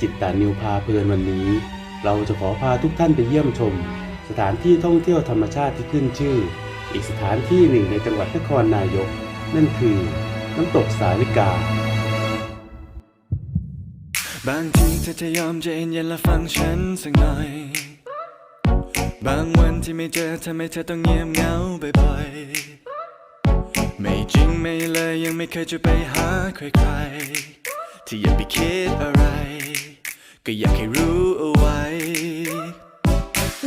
จิตตานิวพาเพลินวันนี้ เราจะขอพาทุกท่านไปเยี่ยมชม สถานที่ท่องเที่ยวธรรมชาติที่ขึ้นชื่อ อีกสถานที่หนึ่งในจังหวัดนครนายก นั่นคือ น้ำตกสาลิกาบางทีเธอจะยอมใจเย็นและฟังฉันสักหน่อย บางวันที่ไม่เจอทำให้เธอต้องเงียบเหงาบ่อยๆ ไม่จริงไม่เลยยังไม่เคยจะไปหาใครๆ ที่อย่าไปคิดอะไร ก็อยากให้รู้เอาไว้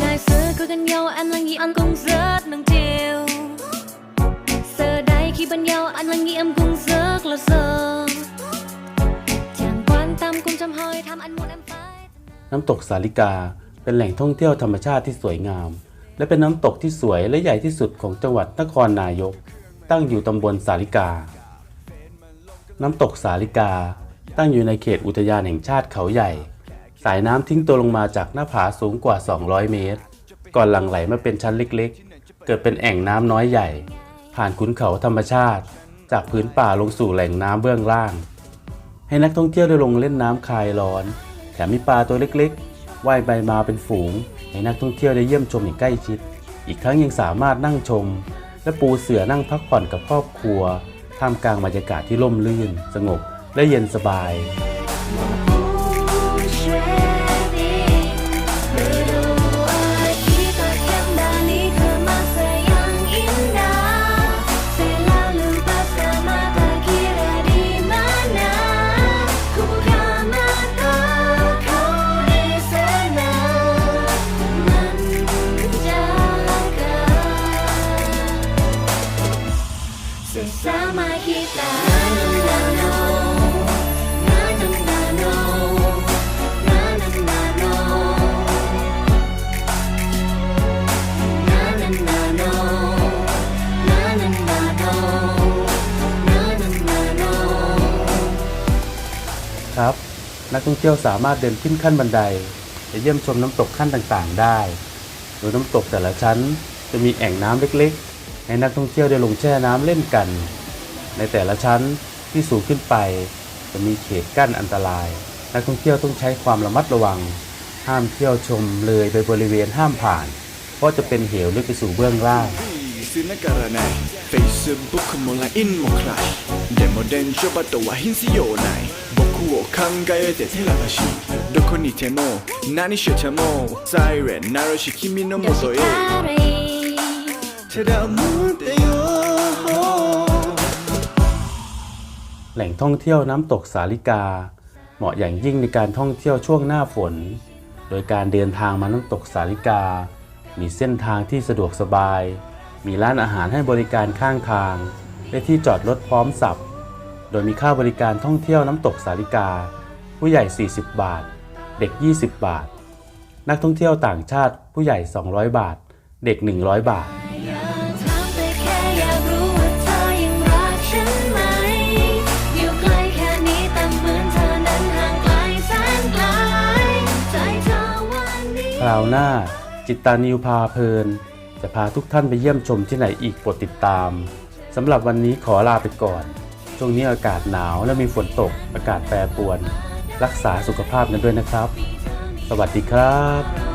Ngày xưa cứ gần nhau anh là nghĩ anh cũng rất nồng chiều Giờ đây khi bên nhau anh là nghĩ em cũng rất là sợ Chẳng quan tâm cũng chăm hỏi thăm anh muốn em phải น้ำตกสาลิกาเป็นแหล่งท่องเที่ยวธรรมชาติที่สวยงาม และเป็นน้ำตกที่สวยและใหญ่ที่สุดของจังหวัดนครนายก ตั้งอยู่ตำบลสาลิกา น้ำตกสาลิกา ตั้งอยู่ในเขตอุทยานแห่งชาติเขาใหญ่ สายน้ำทิ้งตัวลงมาจากหน้าผาสูงกว่า 200 เมตร ก่อนหลั่งไหลมาเป็นชั้นเล็กๆ เกิดเป็นแอ่งน้ำน้อยใหญ่ ผ่านขุนเขาธรรมชาติ จากพื้นป่าลงสู่แหล่งน้ำเบื้องล่าง ให้นักท่องเที่ยวได้ลงเล่นน้ำคลายร้อน แถมมีปลาตัวเล็กๆว่ายไปมาเป็นฝูง ให้นักท่องเที่ยวได้เยี่ยมชมอย่างใกล้ชิด อีกทั้งยังสามารถนั่งชม และปูเสื่อนั่งพักผ่อนกับครอบครัวท่ามกลางบรรยากาศที่ร่มรื่น สงบและเย็นสบาย Sesama kita Na-na-na-no Na-na-na-no Na-na-na-no Na-na-na-no Na-na-na-no Na-na-na-no ครับ นักท่องเที่ยวสามารถเดินขึ้นขั้นบันไดไปเยี่ยมชมน้ำตกขั้นต่างๆได้ โดยน้ำตกแต่ละชั้นจะมีแอ่งน้ำเล็กๆ ให้นักท่องเที่ยวได้ลงแช่น้ำเล่นกัน ในแต่ละชั้นที่สูงขึ้นไป จะมีเขตกั้นอันตราย นักท่องเที่ยวต้องใช้ความระมัดระวัง ห้ามเที่ยวชมเลยไปบริเวณห้ามผ่าน เพราะจะเป็นเหวลึกไปสู่เบื้องล่าง ซื้อนักการะไน Facebook ขโมยอินโมใครเดโมเดนโจบัตตัวหินสิโยไน僕を考えて照らしどこにいても何してもサイレン鳴るし君のもとへ แหล่งท่องเที่ยวน้ำตกสาลิกา เหมาะอย่างยิ่งในการท่องเที่ยวช่วงหน้าฝน โดยการเดินทางมาน้ำตกสาลิกา มีเส้นทางที่สะดวกสบาย มีร้านอาหารให้บริการข้างทาง และที่จอดรถพร้อมสับ โดยมีค่าบริการท่องเที่ยวน้ำตกสาลิกา ผู้ใหญ่ 40 บาท เด็ก 20 บาท นักท่องเที่ยวต่างชาติผู้ใหญ่ 200 บาท เด็ก 100 บาท ราวหน้า จิตตานิวพาเพลิน จะพาทุกท่านไปเยี่ยมชมที่ไหนอีกโปรดติดตามสำหรับวันนี้ขอลาไปก่อน ช่วงนี้อากาศหนาวและมีฝนตกอากาศแปรปรวน รักษาสุขภาพกันด้วยนะครับ สวัสดีครับ